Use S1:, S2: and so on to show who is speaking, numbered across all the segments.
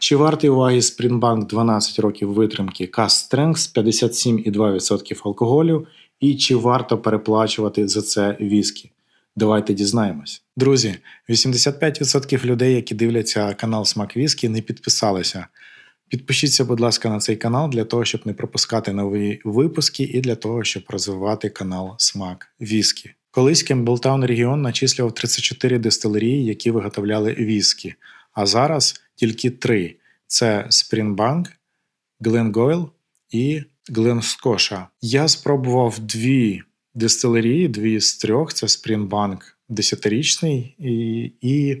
S1: Чи вартий уваги Springbank 12 років витримки Cast Strength 57,2% алкоголю, і чи варто переплачувати за це віскі? Давайте дізнаємось. Друзі, 85% людей, які дивляться канал Смак Віскі, не підписалися. Підпишіться, будь ласка, на цей канал для того, щоб не пропускати нові випуски і для того, щоб розвивати канал Смак Віскі. Колись Кемблтаун регіон начислював 34 дистилерії, які виготовляли віскі, а зараз тільки три: це Springbank, Glengoyne і Glenskocha. Я спробував дві дистилерії, дві з трьох: це Springbank 10-річний і, і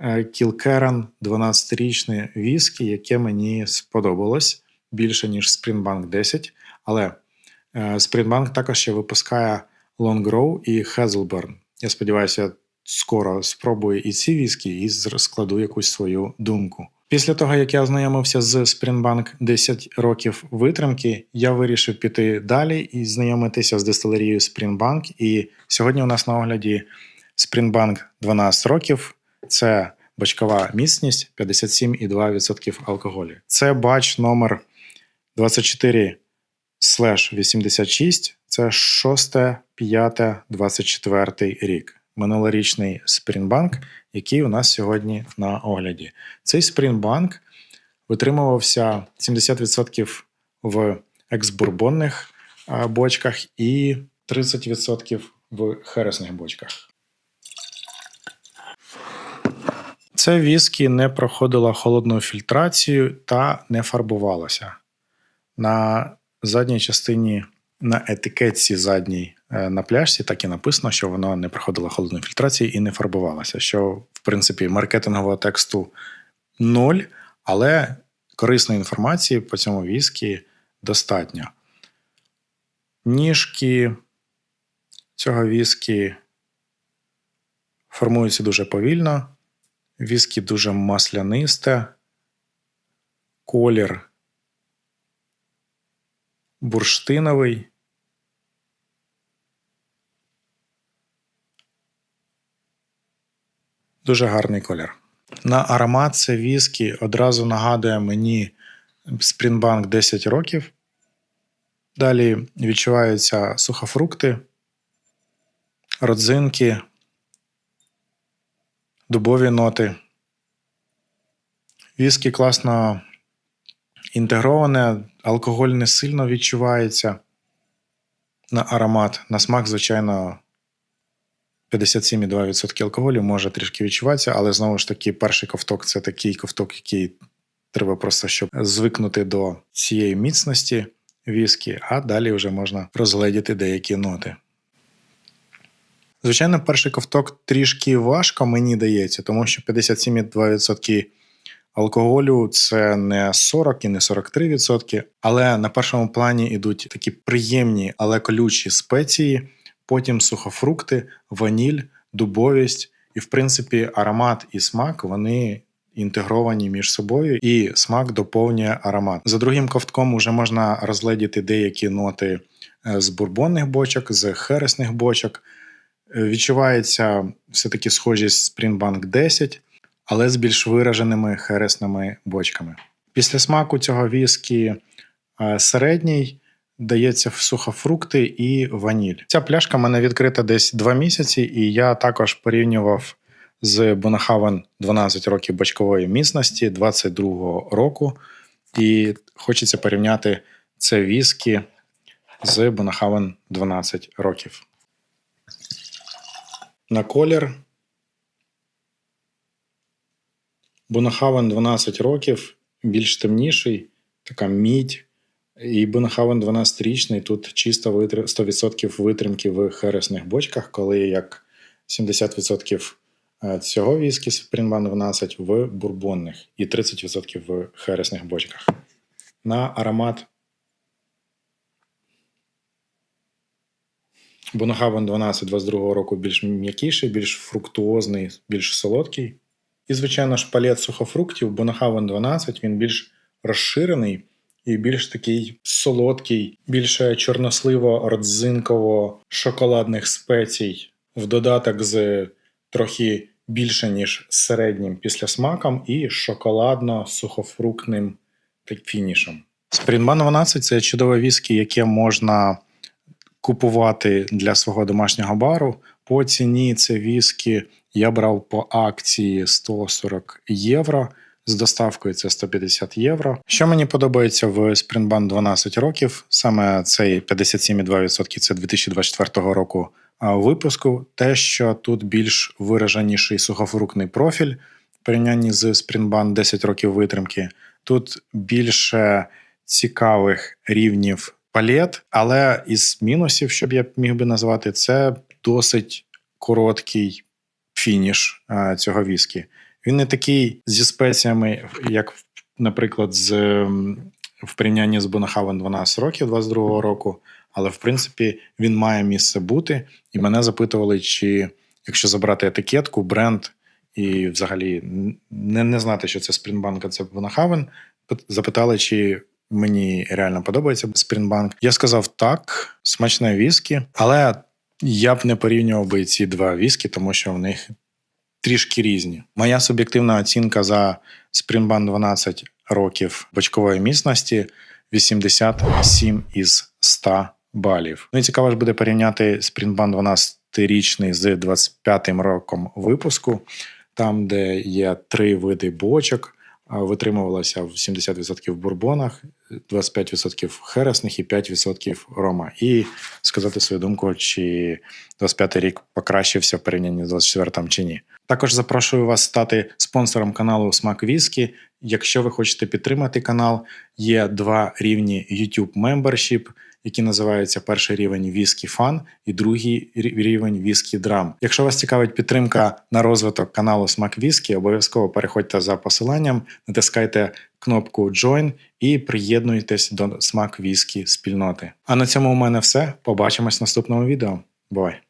S1: Kilkerran 12-річне віскі, яке мені сподобалось більше, ніж Springbank 10. Але е, Springbank також ще випускає Long Grow і Hazelburn. Я сподіваюся, скоро спробую і ці віскі, і складу якусь свою думку. Після того, як я ознайомився з Springbank 10 років витримки, я вирішив піти далі і знайомитися з дистилерією Springbank. І сьогодні у нас на огляді Springbank 12 років. Це бочкова міцність 57,2% алкоголю. Це бач номер 24 86, це 6, 5, 24 рік. Минулорічний Springbank, який у нас сьогодні на огляді. Цей Springbank витримувався 70% в ексбурбонних бочках і 30% в хересних бочках. Це віскі не проходила холодну фільтрацію та не фарбувалося. На задній частині на етикетці задній на пляшці так і написано, що воно не проходило холодної фільтрації і не фарбувалося. Що, в принципі, маркетингового тексту ноль, але корисної інформації по цьому віскі достатньо. Ніжки цього віскі формуються дуже повільно. Віскі дуже маслянисте, колір бурштиновий. Дуже гарний колір. На аромат це віскі одразу нагадує мені Springbank 10 років. Далі відчуваються сухофрукти, родзинки, дубові ноти. Віскі класно інтегроване, алкоголь не сильно відчувається на аромат. На смак, звичайно, 57,2% алкоголю може трішки відчуватися, але знову ж таки, перший ковток це такий ковток, який треба просто, щоб звикнути до цієї міцності віскі, а далі вже можна розгледіти деякі ноти. Звичайно, перший ковток трішки важко мені дається, тому що 57,2% алкоголю це не 40 і не 43%, але на першому плані йдуть такі приємні, але колючі спеції, потім сухофрукти, ваніль, дубовість, і в принципі аромат і смак вони інтегровані між собою, і смак доповнює аромат. За другим ковтком вже можна розгледіти деякі ноти е, з бурбонних бочок, з хересних бочок. Е, Відчувається все-таки схожість Springbank 10, але з більш вираженими хересними бочками. Після смаку цього віскі е, середній дається в сухофрукти і ваніль. Ця пляшка в мене відкрита десь 2 місяці, і я також порівнював з Бонахавен 12 років бочкової міцності 22 року. І хочеться порівняти це віскі з Бонахавен 12 років. На колір Бонахавен 12 років, більш темніший, така мідь. І Бонахавен 12-річний, тут чисто 100% витримки в хересних бочках, коли як 70% е, цього віскі Springbank 12 в бурбонних і 30% в хересних бочках. На аромат Бонахавен 12 22 року більш м'якіший, більш фруктуозний, більш солодкий. І, звичайно ж, палет сухофруктів Бонахавен 12 він більш розширений і більш такий солодкий, більше чорносливо-родзинково-шоколадних спецій, в додаток з трохи більше, ніж середнім післясмаком, і шоколадно-сухофруктним фінішем. Спрінбан 12 це чудове віскі, яке можна купувати для свого домашнього бару. По ціні це віскі я брав по акції 140 євро. З доставкою це 150 євро. Що мені подобається в Springban 12 років, саме цей 57,2% це 2024 року випуску. Те, що тут більш вираженіший сухофруктний профіль в порівнянні з Springban 10 років витримки. Тут більше цікавих рівнів палет, але із мінусів, що б я міг би назвати, це досить короткий фініш цього віскі. Він не такий зі спеціями, як, наприклад, з, ем, в порівнянні з Бонахавен 12 років 22-го року. Але в принципі він має місце бути. І мене запитували, чи якщо забрати етикетку, бренд і взагалі не, не знати, що це Спрінбанк, а це Бонахавен, запитали, чи мені реально подобається Спрінбанк. Я сказав так, смачне віскі, але я б не порівнював би ці два віскі, тому що в них трішки різні. Моя суб'єктивна оцінка за Springban 12 років бочкової міцності 87 із 100 балів. Ну і цікаво ж буде порівняти Springban 12 річний з 25 роком випуску, там, де є три види бочок. Витримувалася в 70% в бурбонах, 25% хересних і 5% рома. І сказати свою думку, чи 25-й рік покращився в порівнянні з 24-м чи ні. Також запрошую вас стати спонсором каналу Смак Віскі. Якщо ви хочете підтримати канал, є два рівні YouTube Membership, які називаються перший рівень Віскі Фан і другий рівень Віскі Драм. Якщо вас цікавить підтримка на розвиток каналу Смак Віскі, обов'язково переходьте за посиланням, натискайте кнопку Join і приєднуйтесь до смак віскі спільноти. А на цьому у мене все. Побачимось в наступному відео. Бувай!